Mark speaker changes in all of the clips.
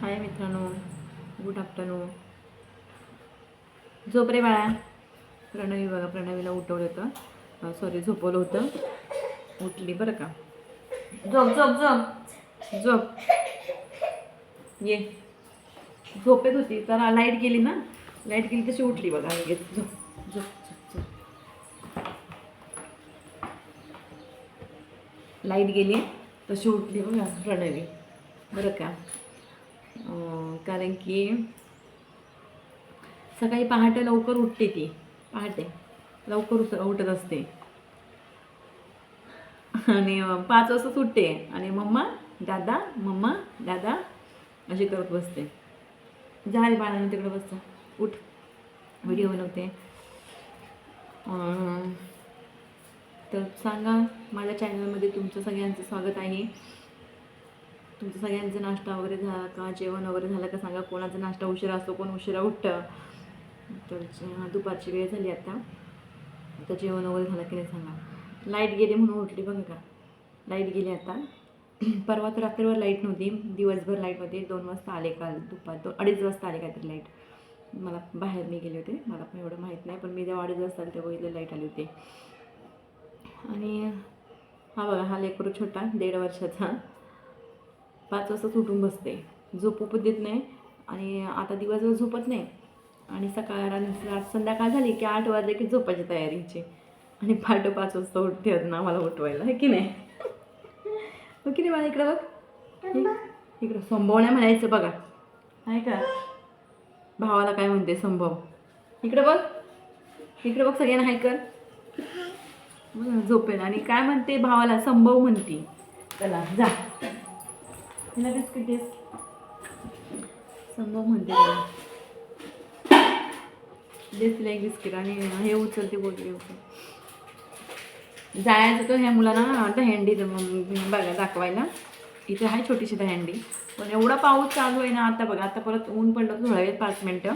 Speaker 1: हाय मित्रांनो good afternoon झोप रे बाळा. प्रणवी बघा प्रणवीला उठवलं होतं. सॉरी झोपवलं होतं. उठली बरं का. झोप झोप झोप. झोप. ये. झोपेत होती तर लाइट गेली ना. लाइट गेली तशी उठली बघा. लगेच झोप झोप झोप झोप. लाइट गेली तशी उठली बघा प्रणवी. बरं का. कारण की सकाळी पहाटे लवकर उठते ती. पहाटे. लवकर उस उठत असते. आणि पाच वाजता सुटते. आणि मम्मा दादा मम्मा दादा अशी करत बसते. झाले बाळाने तिकडे बसतं. उठ. व्हिडिओ बनवते. तर सांगा माझ्या चॅनलमध्ये तुमचं सगळ्यांचं स्वागत आहे. तुमचं सगळ्यांचा नाश्ता वगैरे झाला का? जेवण वगैरे झालं का? सांगा कोणाचा नाश्ता उशिरा असतो कोण उशिरा उठतं. तर दुपारची वेळ झाली आता. आता जेवण वगैरे झालं की नाही सांगा. लाइट गेली म्हणून उठली बघा का. लाइट गेली आता. परवा तर रात्रीवर लाइट नव्हती. दिवसभर लाइट होती. दोन वाजता आले काल दुपार. दोन अडीच वाजता आले काहीतरी लाइट. मला बाहेर मी गेले होते. मला पण एवढं माहीत नाही. पण मी जेव्हा अडीच वाजता आले तेव्हा इथे लाइट आली होती. आणि हा बघा हा लेकरू छोटा दीड वर्षाचा. पाच वाजताच उठून बसते. झोपू पण देत नाही आणि आता दिवसभर झोपत नाही. आणि सकाळ आणि संध्याकाळ झाली की आठ वाजले की झोपायची तयारीची. आणि पहाटे पाच वाजता उठते अजून आम्हाला उठवायला. की नाही? हो की नाही मला इकडं बघ. इकडं संभवण्या म्हणायचं बघा. आहे का? भावाला काय म्हणते संभव? इकडं बघ. इकडं बघ सगळ्यांना हाय कर. झोपेल आणि काय म्हणते भावाला? संभव म्हणते. चला जा. तिला बिस्किट देस संभव म्हणते तिला. एक बिस्किट आणि हे उचलते बोलते उचल जायचं तर ह्या मुलांना दहंडी द- बघा दाखवायला. इथे आहे छोटीशी दहँडी पण एवढा पाऊस चालू आहे ना आता बघा आता परत ऊन पडलं थोडा वेळ पाच मिनटं.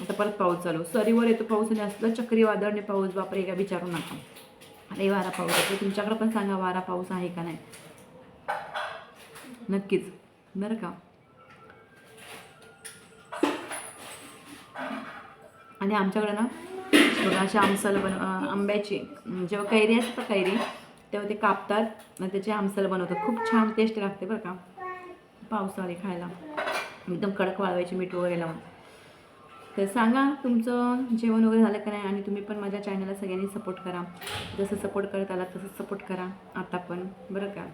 Speaker 1: आता परत पाऊस चालू. सरीवर येतो पाऊस आणि असलं चक्रीवादळने पाऊस बापरे का विचारू नका. अरे वारा पाऊस येतो तुमच्याकडे पण सांगा वारा पाऊस आहे का नाही? नक्कीच. बरं का? आणि आमच्याकडे ना असे आमसल बन आंब्याची जेव्हा कैरी असतात कैरी तेव्हा ते कापतात आणि त्याचे आमसल बनवतात. खूप छान टेस्ट लागते बरं का? पावसाळी खायला. एकदम कडक वाळवायची मीठ वगैरे लावून. तर सांगा तुमचं जेवण वगैरे झालं का नाही? आणि तुम्ही पण माझ्या चॅनलला सगळ्यांनी सपोर्ट करा. जसं सपोर्ट करत आला तसं सपोर्ट करा. आता पण. बरं का?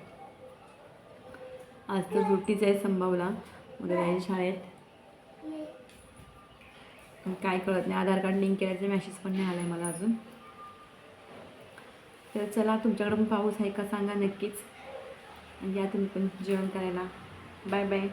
Speaker 1: आज तर सुट्टीच आहे संभावला. उद्या जाईल शाळेत. काय कळत नाही. आधार कार्ड लिंक केल्याचा मेसेज पण नाही आला आहे मला अजून. तर चला तुमच्याकडे पण पाऊस आहे का सांगा नक्कीच. आणि या तुम्ही पण जेवण करायला. Bye bye